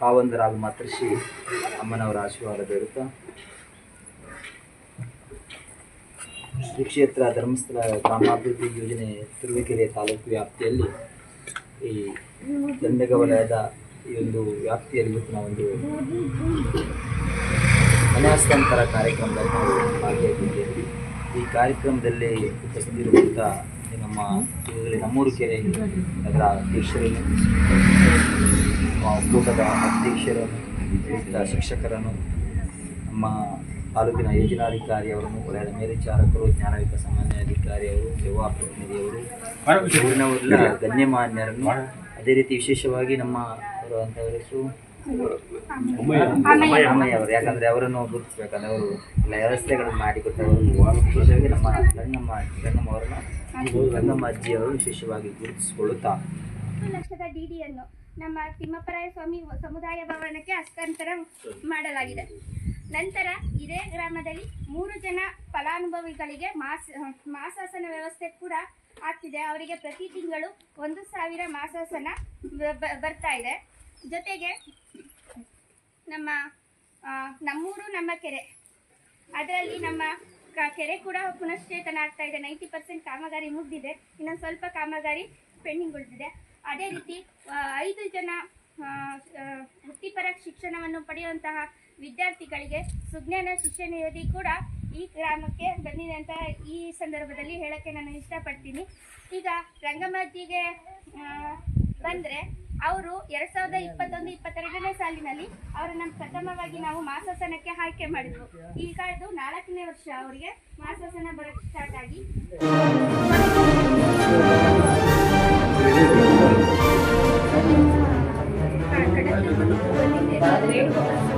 ಕಾವಂದರಾಗ ಮಾತೃಶ್ರೀ ಅಮ್ಮನವರ ಆಶೀರ್ವಾದ ಬೇಡುತ್ತಾ. ಶ್ರೀ ಕ್ಷೇತ್ರ ಧರ್ಮಸ್ಥಳ ಗ್ರಾಮಾಭಿವೃದ್ಧಿ ಯೋಜನೆ ತಿರುವಿಕೆರೆ ತಾಲೂಕು ವ್ಯಾಪ್ತಿಯಲ್ಲಿ ಈ ದಂಡಗ ವಲಯದ ಈ ಒಂದು ವ್ಯಾಪ್ತಿಯಲ್ಲಿ ಇವತ್ತಿನ ಒಂದು ಮನೆ ಕಾರ್ಯಕ್ರಮದಲ್ಲಿ ನಾವು ಭಾಗಿಯಾಗಿದ್ದೇವೆ. ಈ ಕಾರ್ಯಕ್ರಮದಲ್ಲಿ ಉಪಸ್ಥಿತಿರುವಂಥ ಈ ನಮ್ಮ ಈಗಾಗಲೇ ನಮ್ಮೂರು ಕೆರೆ ಅದರ ಅಧ್ಯಕ್ಷರನ್ನು ಒಕ್ಕೂಟದ ಅಧ್ಯಕ್ಷರನ್ನು ವಿವಿಧ ಶಿಕ್ಷಕರನ್ನು ನಮ್ಮ ತಾಲೂಕಿನ ಯೋಜನಾಧಿಕಾರಿ ಅವರನ್ನು ವಲಯದ ಮೇಲ್ವಿಚಾರಕರು ಜ್ಞಾನ ವಿಕಾಸ ಸಾಮಾನ್ಯ ಅಧಿಕಾರಿ ಅವರು ಸೇವಾ ಪ್ರತಿನಿಧಿಯವರು ಊರಿನವರೆಲ್ಲ ಗಣ್ಯಮಾನ್ಯರನ್ನು ಅದೇ ರೀತಿ ವಿಶೇಷವಾಗಿ ನಮ್ಮ ಅವರು ಅಂತ ಯಾಕಂದ್ರೆ ಅವರನ್ನು ಗುರುತಿಸ್ಬೇಕಂದ್ರೆ ಅವರು ಎಲ್ಲ ವ್ಯವಸ್ಥೆಗಳನ್ನು ಮಾಡಿಕೊಟ್ಟವರು ನಮ್ಮ ಗಂಗಮ್ಮ ಗಂಗಮ್ಮ ಅವರನ್ನ ಗಂಗಮ್ಮ ಅಜ್ಜಿಯವರು ವಿಶೇಷವಾಗಿ ಗುರುತಿಸಿಕೊಳ್ಳುತ್ತಾ. ಲಕ್ಷದ ಡಿಡಿಯನ್ನು ನಮ್ಮ ತಿಮ್ಮಪ್ಪರಾಯ ಸ್ವಾಮಿ ಸಮುದಾಯ ಭವನಕ್ಕೆ ಹಸ್ತಾಂತರ ಮಾಡಲಾಗಿದೆ. ನಂತರ ಇದೇ ಗ್ರಾಮದಲ್ಲಿ ಮೂರು ಜನ ಫಲಾನುಭವಿಗಳಿಗೆ ಮಾಸ, ಮಾಸಾಸನ ವ್ಯವಸ್ಥೆ ಕೂಡ ಆಗ್ತಿದೆ. ಅವರಿಗೆ ಪ್ರತಿ ತಿಂಗಳು ಒಂದು ಸಾವಿರ ಮಾಸಾಸನ ಬರ್ತಾ ಇದೆ. ಜೊತೆಗೆ ನಮ್ಮ ನಮ್ಮೂರು ನಮ್ಮ ಕೆರೆ. ಅದರಲ್ಲಿ ನಮ್ಮ ಕೆರೆ ಕೂಡ ಪುನಶ್ಚೇತನ ಆಗ್ತಾ ಇದೆ. ನೈಂಟಿ ಪರ್ಸೆಂಟ್ ಕಾಮಗಾರಿ ಮುಗಿದಿದೆ. ಇನ್ನೊಂದು ಸ್ವಲ್ಪ ಕಾಮಗಾರಿ ಪೆಂಡಿಂಗ್ ಉಳಿದಿದೆ. ಅದೇ ರೀತಿ ಐದು ಜನ ವೃತ್ತಿಪರ ಶಿಕ್ಷಣವನ್ನು ಪಡೆಯುವಂತಹ ವಿದ್ಯಾರ್ಥಿಗಳಿಗೆ ಸುಜ್ಞಾನ ಶಿಕ್ಷಣ ನಿಧಿ ಕೂಡ ಈ ಗ್ರಾಮಕ್ಕೆ ಬಂದಿದೆ ಅಂತ ಈ ಸಂದರ್ಭದಲ್ಲಿ ಹೇಳಕ್ಕೆ ನಾನು ಇಷ್ಟಪಡ್ತೀನಿ. ಈಗ ರಂಗಮಜ್ಜಿಗೆ ಬಂದರೆ ಅವರು ಎರಡ್ ಸಾವಿರದ ಇಪ್ಪತ್ತೊಂದು ಇಪ್ಪತ್ತೆರಡನೇ ಸಾಲಿನಲ್ಲಿ ಅವರನ್ನ ಪ್ರಥಮವಾಗಿ ನಾವು ಮಾಸಾಸನಕ್ಕೆ ಆಯ್ಕೆ ಮಾಡಿದ್ವು. ಈಗ ಇದು ನಾಲ್ಕನೇ ವರ್ಷ ಅವರಿಗೆ ಮಾಸಾಸನ ಬರಕ್ಕೆ ಸ್ಟಾರ್ಟ್ ಆಗಿ. ಆ,